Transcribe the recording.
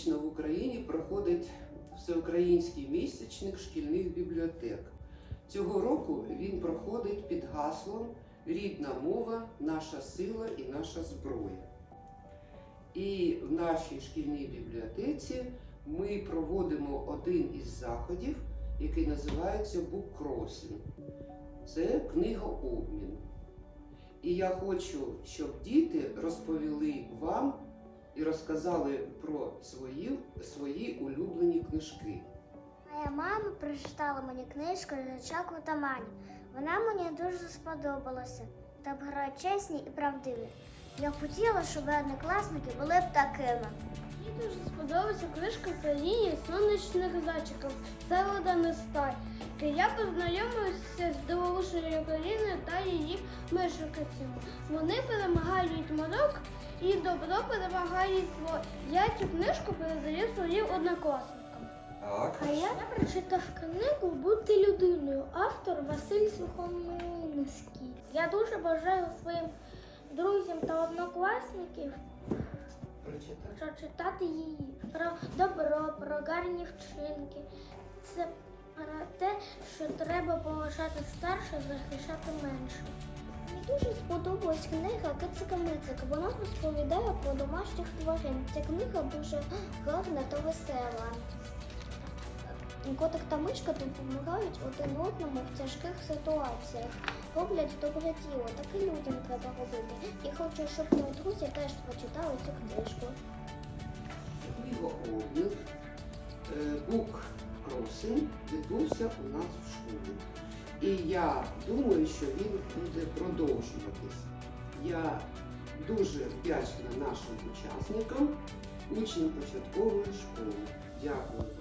Щорічно в Україні проходить всеукраїнський місячник шкільних бібліотек. Цього року він проходить під гаслом Рідна мова, наша сила і наша зброя. І в нашій шкільній бібліотеці ми проводимо один із заходів, який називається Crossing. Це книгообмін. І я хочу, щоб діти розповіли вам і розказали про свої, свої улюблені книжки. Моя мама прочитала мені книжку Жичак у Тамані. Вона мені дуже сподобалася. Там грають чесні і правдиві. Я хотіла, щоб однокласники були б такими. Мені дуже сподобалася книжка про лінію сонячних зайчиків Селода Нестай. Я познайомився з дивовижною країною та її мешканцями. Вони перемагають морок і добро перемагає зло. Я цю книжку передаю своїм однокласникам. Так. А я прочитав книгу Бути людиною. Автор Василь Сухомлинський. Я дуже бажаю своїм друзям та однокласників прочитати її про добро, про гарні вчинки. Це про те, що треба поважати старше, захищати менше. Мені дуже сподобалась книга Кицика Мицика. Вона розповідає про домашніх тварин. Ця книга дуже гарна та весела. Котик та мишка допомагають один одному в тяжких ситуаціях. Роблять добре діло. Таке людям треба робити. І хочу, щоб мої друзі теж прочитали цю книжку. Е, Book відбувся у нас в школі. І я думаю, що він буде продовжуватись. Я дуже вдячна нашим учасникам, учням початкової школи. Дякую.